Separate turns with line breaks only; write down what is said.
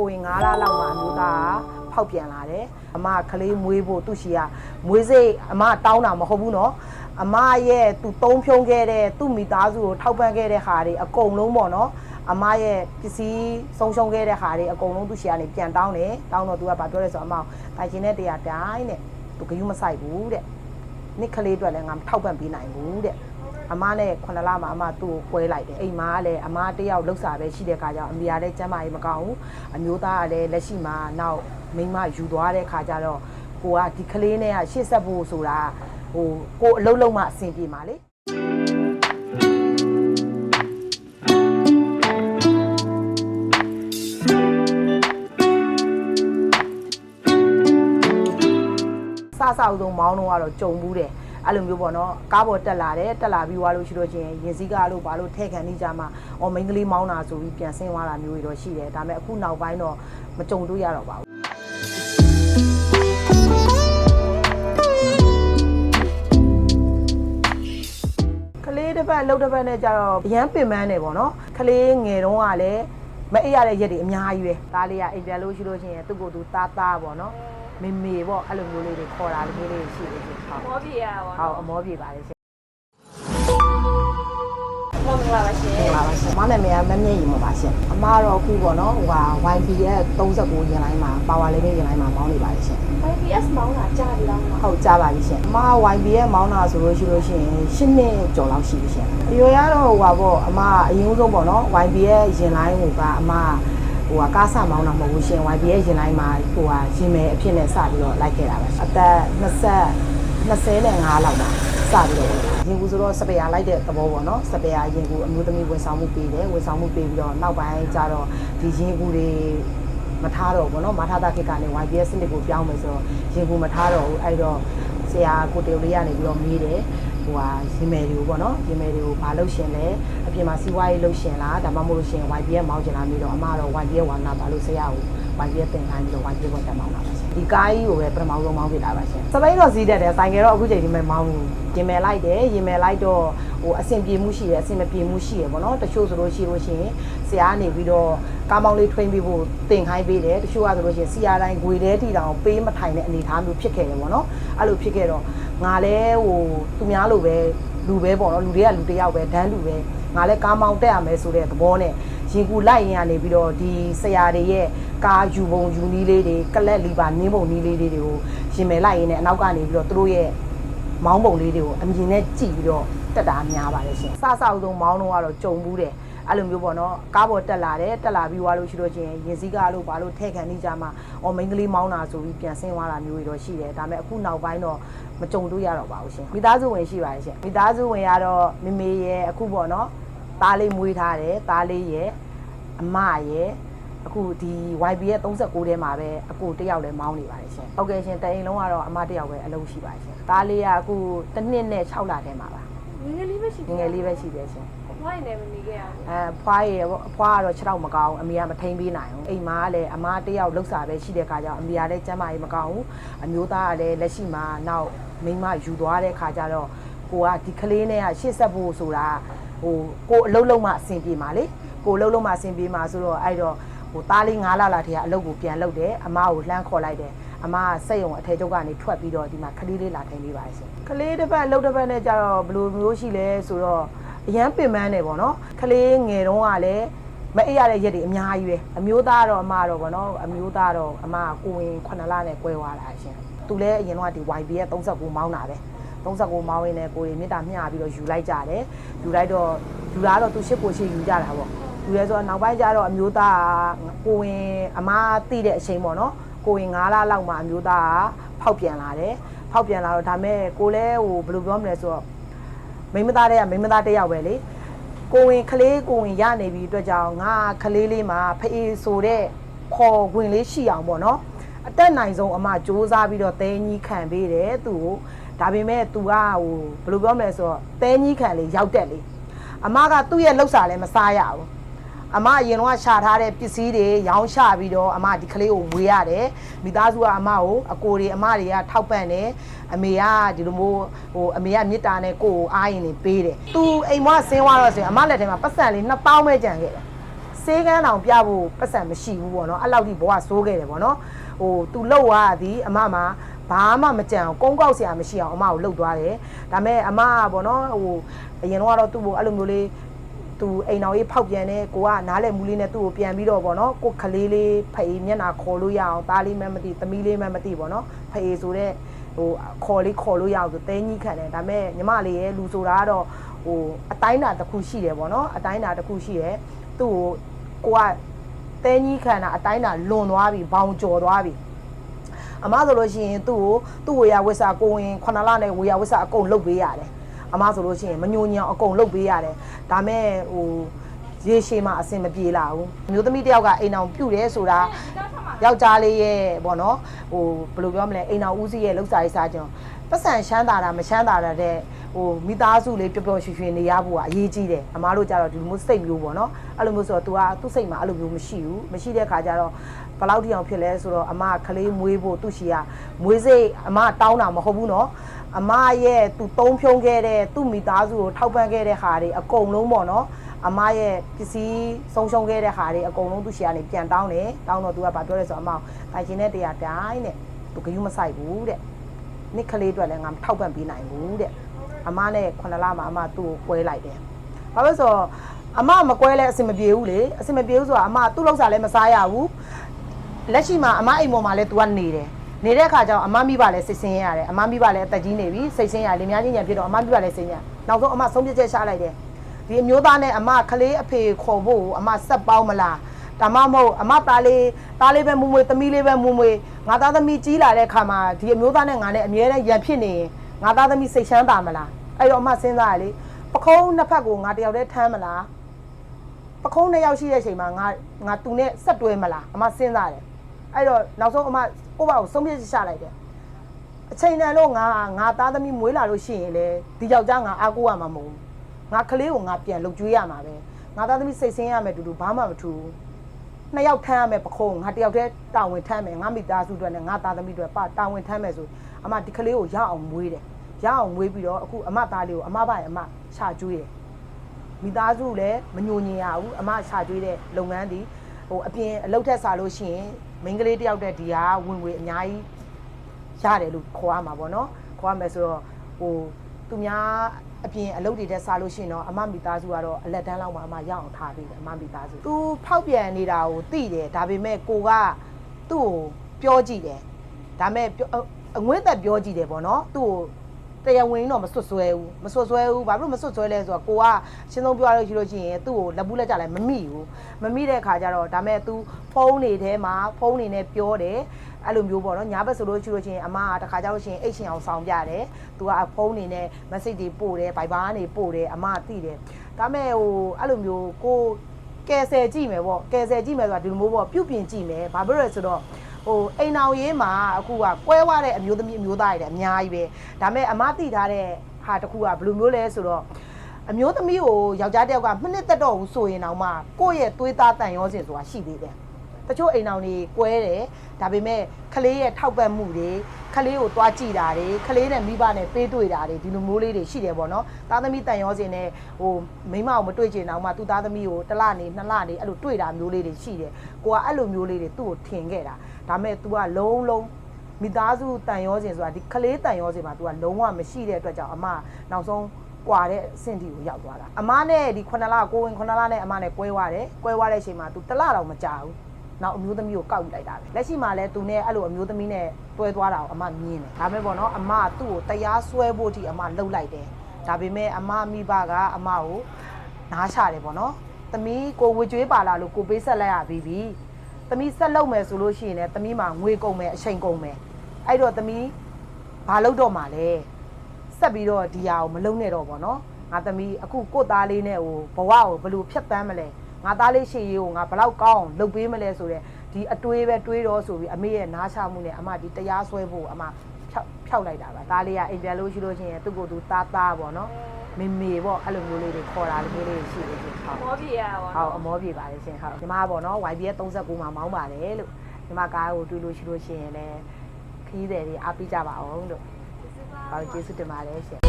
ကိုရင်9လလောက်မှာအမျိုးသားကဖောက်ပြန်လာတယ်အမကလေးမွေးဖို့သူ့ရှိကမွေးစိတ်အမတောင်းတာမဟုတ်ဘူးနော်အမရဲ့သူသုံးဖြုံးခဲ့တဲ့သူ့မိသားစုကိုထောက်ပံ့ခဲ့တဲ့ဟာတွေအကုန်လုံးပေါ့နော်အမရဲ့ပစ္စည်းဆုံးရှုံးခဲ့တဲ့ဟာတွေအကုန်လုံးသူ့ရှိကနေပြန်တောင်းတယ်တောင်းတော့သူကဗာပြောလဲဆိုတော့အမတိုင်ချင်းတဲ့တရားတိုင်းတဲ့သူဂယုမဆိုင်ဘူးတဲ့နစ်ကလေးအတွက်လည်းငါမထောက်ပံ့ပေးနိုင်ဘူးတဲ့ အမနဲ့ခုနှစ်လမှာအမသူ့ကိုကွဲလိုက်တယ်အိမ်မာကလည်းအမတယောက်လှုပ်စာပဲရှိတဲ့ခါကျတော့အမေကလည်းကျမ်းမာရေးမကောင်းဘူးအမျိုးသားကလည်းလက်ရှိမှာနောက်မိန်းမယူသွားတဲ့ခါကျတော့ကိုကဒီကလေးနဲ့ကရှေ့ဆက်ဖို့ဆိုတာဟိုကိုအလုံးလုံးမှအဆင်ပြေမှာလေစဆောက်ဆုံးမောင်းတော့ကတော့ကြုံဘူးတယ် အဲ့လိုမျိုးပေါ့နော်ကားပေါ်တက်လာတယ်တက်လာပြီးွားလို့ရှိလို့ချင်းရင်စည်းကားလို့ဘာလို့ထဲခံနေကြမှာအော်မိန်းကလေးမောင်းတာဆိုပြီးပြန်ဆင်းသွားတာမျိုးတွေတော့ရှိတယ်ဒါပေမဲ့အခုနောက်ပိုင်းတော့မကြုံတွေ့ရတော့ပါဘူးကလေးတစ်ပတ်လှုပ်တစ်ပတ်နဲ့ကြတော့အရန်ပင်ပန်းနေပေါ့နော်ကလေးငယ်တုန်းကလည်းမအိပ်ရတဲ့ရက်တွေအများကြီးပဲဒါလေးကအိပ်ပြန်လို့ရှိလို့ချင်းသူ့ကိုယ်သူသားသားပေါ့နော် မေမေပေါ့အဲ့လိုမျိုးလေးတွေခေါ်တာလေးလေးရှိတယ်ရှင်ဟုတ်
မောပြေရပါ
ဟုတ်
တော့
အမောပြေပါလေရှင်
မောမင်္ဂလာပါရှင်
မင်္ဂလာပါရှင်မနာမည်ကမမြင့်ရီမပါရှင်အမကတော့အခုပေါ့နော်ဟိုဟာ YB ရဲ့39ရင်လိုင်းမှာ power level ရင်လိုင်းမှာမောင်းနေပါလေရှင်
IPS မောင်းတာကြားပြီလားမ
ဟုတ်ကြပါပြီရှင်အမ YB ရဲ့မောင်းတာဆိုလို့ရှိလို့ရှိရင်10နှစ်ကျော်လောက်ရှိပြီရှင်အရွယ်ရတော့ဟိုပါပေါ့အမအရင်ဆုံးပေါ့နော် YB ရဲ့ရင်လိုင်းဟိုကအမ ဟိုကကားဆမောင်းတာမဟုတ်ဘူးရှင် YB ရဲ့ရင်လိုင်းမှာဟိုဟာရင်မယ်အဖြစ်နဲ့စပြီးတော့လိုက်ခဲ့တာပါရှင်အသက်20 25လောက်ပါစပြီးတော့ရင်ကူဆိုတော့စပယ်ယာလိုက်တဲ့သဘောပေါ့နော်စပယ်ယာရင်ကူအမျိုးသမီးဝန်ဆောင်မှုပေးတယ်ဝန်ဆောင်မှုပေးပြီးတော့နောက်ပိုင်းကျတော့ဒီရင်ကူတွေမထားတော့ဘူးเนาะမထားတာခေတ်ကနေ YBS စနစ်ကိုပြောင်းမယ်ဆိုတော့ရင်ကူမထားတော့ဘူးအဲ့တော့ဆရာကိုတေလေးကနေပြီးတော့မေးတယ် ဟိုဟာရင်မယ်တွေကိုပေါ့နော်ရင်မယ်တွေကိုဘာလုပ်ရှင်လဲအပြင်မှာစီးပွားရေးလုပ်ရှင်လားဒါမှမဟုတ်လို့ရှင် YBS မောင်းချင်လားမေးတော့အမကတော့ YBS ဝါနာပါလို့ဆရာကို YBS သင်ခိုင်းပြီးတော့ YBS ဝင်တက်မောင်းတာပါရှင်ဒီကားကြီးကိုပဲပထမဆုံးမောင်းပြတာပါရှင်စပိန်တော့စီးတတ်တယ်ဆိုင်ကယ်တော့အခုချိန်ဒီမဲ့မောင်းဘူးရင်မယ်လိုက်တယ်ရင်မယ်လိုက်တော့ဟိုအဆင်ပြေမှုရှိတယ်အဆင်မပြေမှုရှိရပေါ့နော်တချို့ဆိုလို့ရှိလို့ရှိရင်ဆရာကနေပြီးတော့ကားမောင်းလေးထွင်းပေးဖို့သင်ခိုင်းပေးတယ်တချို့ကဆိုလို့ရှိရင်စီယာတိုင်းဂွေတဲတီတောင်ပေးမထိုင်တဲ့အနေအထားမျိုးဖြစ်ခဲ့တယ်ပေါ့နော်အဲ့လိုဖြစ်ခဲ့တော့ ငါလဲဟိုသူများလိုပဲလူပဲပေါ့နော်လူတွေကလူတစ်ယောက်ပဲဒန်းလူပဲငါလဲကားမောင်းတက်ရမယ်ဆိုတဲ့သဘောနဲ့ရင်ကူလိုက်ရင်ကနေပြီးတော့ဒီဆရာတွေရဲ့ကားယူပုံယူနီးလေးတွေကလက်လီပါနင်းပုံနီးလေးတွေကိုရင်မယ်လိုက်ရင်လည်းအနောက်ကနေပြီးတော့သူတို့ရဲ့မောင်းပုံလေးတွေကိုအမြင်နဲ့ကြည့်ပြီးတော့တက်တာများပါတယ်ရှင်စဆောက်ဆုံးမောင်းတော့ကတော့ကြုံဘူးတယ် အဲ့လိုမျိုးပေါ့နော်ကားပေါ်တက်လာတယ်တက်လာပြီးွားလို့ရှိလို့ချင်းရင်စည်းကားလို့ဘာလို့ထဲခံနေကြမှာအော်မိန်းကလေးမောင်းတာဆိုပြီးပြန်ဆင်းသွားတာမျိုးတွေတော့ရှိတယ်ဒါပေမဲ့အခုနောက်ပိုင်းတော့မကြုံတွေ့ရတော့ပါဘူးရှင်မိသားစုဝင်ရှိပါတယ်ရှင်မိသားစုဝင်ကတော့မမေရဲ့အခုပေါ့နော်သားလေးမွေးထားတယ်သားလေးရဲ့အမရဲ့အခုဒီ YB ရဲ့39ထဲမှာပဲအကိုတစ်ယောက်လည်းမောင်းနေပါတယ်ရှင်ဟုတ်ကဲ့ရှင်တအိမ်လုံးကတော့အမတစ်ယောက်ပဲအလုပ်ရှိပါတယ်ရှင်သားလေးကအခုတစ်နှစ်နဲ့6လထဲမှာပါ
ငယ်ငယ်လေးပဲရှိ
ငယ်ငယ်လေးပဲရှိတယ်ရှင်
ဘွားရင်လည်းမနေခဲ့ရဘူး
အဲဖွားရယ်ပေါ့အဖွားကတော့6တော့မကောင်းဘူးအမေကမထိန်ပေးနိုင်ဘူးအိမ်မာကလည်းအမတစ်ယောက်လှုပ်စာပဲရှိတဲ့ခါကျတော့အမေကလည်းကျမ်းမာရေးမကောင်းဘူးအမျိုးသားကလည်းလက်ရှိမှာနောက်မိန်းမယူသွားတဲ့ခါကျတော့ကိုကဒီကလေးနဲ့ကရှေ့ဆက်ဖို့ဆိုတာဟိုကိုအလုံးလုံးမှအဆင်ပြေမှာလေကိုအလုံးလုံးမှအဆင်ပြေမှာဆိုတော့အဲ့တော့ဟိုသားလေး9လလာထဲကအလုပ်ကိုပြန်လုပ်တယ်အမကိုလှမ်းခေါ်လိုက်တယ် အမကစက်ရုံအထည်ချုပ်ကနေထွက်ပြီးတော့ဒီမှာကလေးလေးလာထိုင်နေပါရှင်ကလေးတစ်ပတ်လှုပ်တစ်ပတ်နဲ့ကျတော့ဘယ်လိုမျိုးရှိလဲဆိုတော့အရန်ပင်ပန်းနေပေါ့နော်ကလေးငယ်တုန်းကလည်းမအိပ်ရတဲ့ရက်တွေအများကြီးပဲအမျိုးသားတော့အမတော့ဗောနော်အမျိုးသားတော့အမကကိုဝင်9လနဲ့ကွဲသွားတာရှင်သူလည်းအရင်တော့ဒီ YB ရဲ့39မောင်းတာပဲ39မောင်းရင်းနဲ့ကိုရီမြစ်တာမျှပြီးတော့ယူလိုက်ကြတယ်ယူလိုက်တော့ယူလာတော့သူရှစ်ကိုရှစ်ယူကြတာပေါ့ယူရဲဆိုတော့နောက်ပိုင်းကျတော့အမျိုးသားကကိုဝင်အမတိတဲ့အချိန်ပေါ့နော် ကိုဝင်9လလောက်မှအမျိုးသားကဖောက်ပြန်လာတယ်ဖောက်ပြန်လာတော့ဒါမဲ့ကိုလည်းဟိုဘယ်လိုပြောမလဲဆိုတော့ မိန်းမသားတဲ့ကမိန်းမသားတစ်ယောက်ပဲလေကိုဝင်ကလေးကိုဝင်ရနေပြီအတွက်ကြောင့်ငါကလေးလေးမှာဖေးဆိုတဲ့ခေါ်ဝင်လေးရှိအောင်ပေါ့နော်အတက်နိုင်ဆုံးအမစ조사ပြီးတော့တဲကြီးခံပေးတယ်သူ့ကိုဒါပေမဲ့ तू ကဟိုဘယ်လိုပြောမလဲဆိုတော့တဲကြီးခံလေးရောက်တက်လေအမကသူ့ရဲ့လှုပ်စာလည်းမစားရဘူး အမအရင်တော့ရှာထားတဲ့ပစ္စည်းတွေရောင်းချပြီးတော့အမဒီကလေးကိုဝေးရတယ်မိသားစုကအမကိုအကိုတွေအမတွေကထောက်ပံ့တယ်အမေကဒီလိုမျိုးဟိုအမေကမြစ်တာနဲ့ကိုကိုအားရင်နေပေးတယ်သူအိမ်မဆင်းသွားတော့ဆိုရင်အမလက်ထဲမှာပတ်စံလေး2000ပဲကြံခဲ့တယ်စေးကန်းတောင်ပြဖို့ပတ်စံမရှိဘူးပေါ့နော်အဲ့လောက်ထိဘဝစိုးခဲ့တယ်ပေါ့နော်ဟိုသူလှုပ်သွားသည်အမမှာဘာမှမကြံအောင်ကုန်းကောက်စရာမရှိအောင်အမကိုလှုပ်သွားတယ်ဒါပေမဲ့အမကပေါ့နော်ဟိုအရင်တော့ကတော့သူ့ကိုအဲ့လိုမျိုးလေး သူအိမ်တော်ကြီးဖောက်ပြန်တယ်ကိုကနားလဲမူလေးနဲ့သူ့ကိုပြန်ပြီးတော့ပေါ့နော်ကိုခလေးလေးဖေးမျက်နှာခေါ်လို့ရအောင်သားလေးမှမသိသမီးလေးမှမသိပေါ့နော်ဖေးဆိုတဲ့ဟိုခေါ်လေးခေါ်လို့ရအောင်ဆိုတဲကြီးခံတယ်ဒါပေမဲ့ညီမလေးရဲ့လူဆိုတာကတော့ဟိုအတိုင်းတာတစ်ခုရှိတယ်ပေါ့နော်အတိုင်းတာတစ်ခုရှိတယ်သူ့ကိုကိုကတဲကြီးခံတာအတိုင်းတာလွန်သွားပြီဘောင်ကျော်သွားပြီအမဆိုလို့ရှိရင်သူ့ကိုသူ့ဝေယဝိဆာကိုဝင်ခုနလနဲ့ဝေယဝိဆာအကုန်လုတ်ပေးရတယ် အမဆိုလို့ရှိရင်မညိုညံအကုန်လုတ်ပေးရတယ်ဒါမဲ့ဟိုရေရှည်မှအဆင်မပြေလာဘူးအမျိုးသမီးတစ်ယောက်ကအိမ်အောင်ပြုတ်တယ်ဆိုတာယောက်ျားလေးရဲ့ပေါ့နော်ဟိုဘယ်လိုပြောမလဲအိမ်အောင်ဦးစီးရဲ့လောက်စားရေးစားကြောင်ပတ်စံရှမ်းတာတာမရှမ်းတာတာတဲ့ဟိုမိသားစုလေးပျော်ပျော်ရွှင်ရွှင်နေရဖို့ကအရေးကြီးတယ်အမားတို့ကြတော့ဒီလိုမျိုးစိတ်မျိုးပေါ့နော်အဲ့လိုမျိုးဆိုတော့ तू ကသူ့စိတ်မှာအဲ့လိုမျိုးမရှိဘူးမရှိတဲ့ခါကျတော့ဘယ်လောက်ထိအောင်ဖြစ်လဲဆိုတော့အမကကလေးမွေးဖို့သူ့ရှိကမွေးစိတ်အမကတောင်းတာမဟုတ်ဘူးနော် အမရဲ့သူတုံးဖြုံးခဲ့တဲ့သူ့မိသားစုကိုထောက်ပံ့ခဲ့တဲ့ဟာတွေအကုန်လုံးပေါ့နော်အမရဲ့ပစ္စည်းဆုံးရှုံးခဲ့တဲ့ဟာတွေအကုန်လုံးသူ့ရှေ့ကနေပြန်တောင်းတယ်တောင်းတော့သူကဘာပြောလဲဆိုတော့အမကိုတိုင်ရှင်တဲ့တရားတိုင်းတဲ့သူကယူမဆိုင်ဘူးတဲ့နှစ်ကလေးအတွက်လည်းငါမထောက်ပံ့ပေးနိုင်ဘူးတဲ့အမနဲ့ခုနလမှာအမသူ့ကိုကွဲလိုက်တယ်ဘာလို့ဆိုတော့အမမကွဲလဲအဆင်မပြေဘူးလေအဆင်မပြေဘူးဆိုတော့အမသူ့လောက်စားလည်းမစားရဘူးလက်ရှိမှာအမအိမ်ပေါ်မှာလည်း तू ကနေတယ် နေတဲ့အခါကျတော့အမမိဘလည်းစိတ်ဆင်းရဲရတယ်အမမိဘလည်းအသက်ကြီးနေပြီစိတ်ဆင်းရလင်များချင်းညာဖြစ်တော့အမမိဘလည်းစိတ်ဆင်းရနောက်ဆုံးအမဆုံးဖြတ်ချက်ချလိုက်တယ်ဒီအမျိုးသားနဲ့အမကလေးအဖေခေါ်ဖို့အမဆက်ပေါင်းမလားဒါမှမဟုတ်အမသားလေးသားလေးပဲမူမွေသမီးလေးပဲမူမွေငါသားသမီးကြီးလာတဲ့အခါမှာဒီအမျိုးသားနဲ့ငါနဲ့အမြဲတမ်းရံဖြစ်နေရင်ငါသားသမီးစိတ်ချမ်းသာမလားအဲ့တော့အမစဉ်းစားရလေပခုံးနှစ်ဖက်ကိုငါတယောက်တည်းထမ်းမလားပခုံးနှစ်ယောက်ရှိတဲ့အချိန်မှာငါငါသူနဲ့ဆက်တွဲမလားအမစဉ်းစားတယ်အဲ့တော့နောက်ဆုံးအမ ကိုယ့်ဘာကိုဆုံးဖြတ်ချလိုက်တယ်အချိန်တန်လို့ငါငါသားသမီးမွေးလာလို့ရှိရင်လေဒီယောက်ျားငါအားကိုးရမှာမဟုတ်ဘူးငါကလေးကိုငါပြန်လုပ်ကျွေးရမှာပဲငါသားသမီးစိတ်ဆင်းရမယ်တူတူဘာမှမထူဘူးနှစ်ယောက်ထမ်းရမယ်ပခုံးငါတယောက်တည်းတာဝန်ထမ်းမယ်ငါမိသားစုအတွက်နဲ့ငါသားသမီးအတွက်ပါတာဝန်ထမ်းမယ်ဆိုအမဒီကလေးကိုရအောင်မွေးတယ်ရအောင်မွေးပြီးတော့အခုအမသားလေးကိုအမဘာရဲ့အမချကျွေးတယ်မိသားစုလည်းမညိုညင်ရဘူးအမရှာကျွေးတဲ့လုပ်ငန်းဒီဟိုအပြင်အလုပ်ထက်စားလို့ရှိရင် မိန်းကလေးတယောက်တည်းဒီဟာဝင်ငွေအများကြီးရတယ်လို့ခေါ်ရမှာပေါ့နော်ခေါ်ရမယ်ဆိုတော့ဟိုသူများအပြင်အလုပ်တွေတက်စားလို့ရှိရင်တော့အမမိသားစုကတော့အလက်တန်းလောက်မှအမရအောင်ထားပေးတယ်အမမိသားစုသူဖောက်ပြန်နေတာကိုသိတယ်ဒါပေမဲ့ကိုကသူ့ကိုပြောကြည့်တယ်ဒါပေမဲ့ပြောအငွေ့သက်ပြောကြည့်တယ်ပေါ့နော်သူ့ကို တရားဝင်တော့မဆွတ်ဆွဲဘူးမဆွတ်ဆွဲဘူးဘာဖြစ်လို့မဆွတ်ဆွဲလဲဆိုတော့ကိုကရှင်းဆုံးပြောရလို့ရှိလို့ရှိရင်သူ့ကိုလက်ဘူးလက်ကြလိုက်မမိဘူးမမိတဲ့အခါကျတော့ဒါမဲ့ तू ဖုန်းနေထဲမှာဖုန်းနေနဲ့ပြောတယ်အဲ့လိုမျိုးပေါ့နော်ညာဘက်ဆိုလို့ရှိလို့ရှိရင်အမကတခါကြလို့ရှိရင်အိတ်ရှင်အောင်ဆောင်ပြတယ် तू ကဖုန်းနေနဲ့ message တွေပို့တယ် Viber ကနေပို့တယ်အမကသိတယ်ဒါမဲ့ဟိုအဲ့လိုမျိုးကိုကယ်ဆယ်ကြည့်မယ်ပေါ့ကယ်ဆယ်ကြည့်မယ်ဆိုတာဒီလိုမျိုးပေါ့ပြုတ်ပြင်ကြည့်မယ်ဘာဖြစ်လို့လဲဆိုတော့ ဟိုအိမ်အောင်ရေးမှာအခုကကွဲဝတဲ့အမျိုးသမီးအမျိုးသားတွေလည်းအများကြီးပဲဒါမဲ့အမသိထားတဲ့ဟာတစ်ခုကဘယ်လိုမျိုးလဲဆိုတော့အမျိုးသမီးကိုယောက်ျားတစ်ယောက်ကမနှစ်သက်တော့ဘူးဆိုရင်တော့မှကိုယ့်ရဲ့သွေးသားတန်ရောစင်ဆိုတာရှိသေးတယ်တချို့အိမ်အောင်တွေကွဲတယ်ဒါပေမဲ့ကလေးရဲ့ထောက်ပံ့မှုတွေကလေးကိုတွားကြည့်တာတွေကလေးနဲ့မိဘနဲ့ပေးတွေ့တာတွေဒီလိုမျိုးလေးတွေရှိတယ်ပေါ့နော်သားသမီးတန်ရောစင်နဲ့ဟိုမိန်းမကိုမတွေ့ချင်တော့မှသူ့သားသမီးကိုတစ်လနေနှစ်လနေအဲ့လိုတွေ့တာမျိုးလေးတွေရှိတယ်ကိုကအဲ့လိုမျိုးလေးတွေသူ့ကိုထင်ခဲ့တာ ဒါပေမဲ့ तू ကလုံးလုံး မိသားစုတန်ရောစင်ဆိုတာဒီကလေးတန်ရောစင်မှာ तू ကလုံးဝမရှိတဲ့အတွက်ကြောင့်အမနောက်ဆုံးကွာတဲ့အဆင့်တီကိုရောက်သွားတာအမနဲ့ဒီ9လကိုဝင်9လနဲ့အမနဲ့ကွဲသွားတယ်ကွဲသွားတဲ့အချိန်မှာ तू တစ်လတော့မကြာဘူးနောက်အမျိုးသမီးကိုကောက်ယူလိုက်တာပဲလက်ရှိမှာလဲသူနဲ့အဲ့လိုအမျိုးသမီးနဲ့တွဲသွားတာကိုအမမြင်တယ်ဒါပေမဲ့ပေါ့နော်အမကသူ့ကိုတရားစွဲဖို့အထိအမလှုပ်လိုက်တယ်ဒါပေမဲ့အမမိဘကအမကိုနားချတယ်ပေါ့နော်သမီးကိုဝေကျွေးပါလာလို့ကိုပေးဆက်လိုက်ရပြီးပြီ သမီးဆက်လုပ်မယ်ဆိုလို့ရှိရင်လည်းသမီးမှာငွေကုန်မယ်အချိန်ကုန်မယ်အဲ့တော့သမီးဘာလုပ်တော့မှာလဲဆက်ပြီးတော့ဒီဟာကိုမလုံနဲ့တော့ဗောနော်ငါသမီးအခုကိုယ့်သားလေးနဲ့ဟိုဘဝကိုဘယ်လိုဖြတ်တန်းမလဲငါသားလေးရှေ့ရေးကိုငါဘယ်လောက်ကောင်းအောင်လုပ်ပေးမလဲဆိုတော့ဒီအတွေးပဲတွေးတော့ဆိုပြီးအမေရဲ့နားချမှုနဲ့အမဒီတရားစွဲဖို့အမဖြောက်ဖြောက်လိုက်တာပါသားလေးကအိမ်ပြန်လို့ရှိလို့ရှိရင်သူ့ကိုယ်သူသားသားဗောနော် မေမေပေါ့အဲ့လိုမျိုးလေးတွေခေါ်တာလေးမျိုးလေးရှိတယ်ရှင်ဟုတ်
မောပြေရတာပေါ့
ဟုတ်အမောပြေပါလေရှင်ဟုတ်ညီမကပေါ့နော် YBS 39မှာမောင်းပါတယ်လို့ညီမကားကိုတွေ့လို့ရှိလို့ရှိရင်လည်းခီးတယ်တွေအားပေးကြပါအောင်လို့ဟုတ်ကျေးဇူးတင်ပါတယ်ရှင်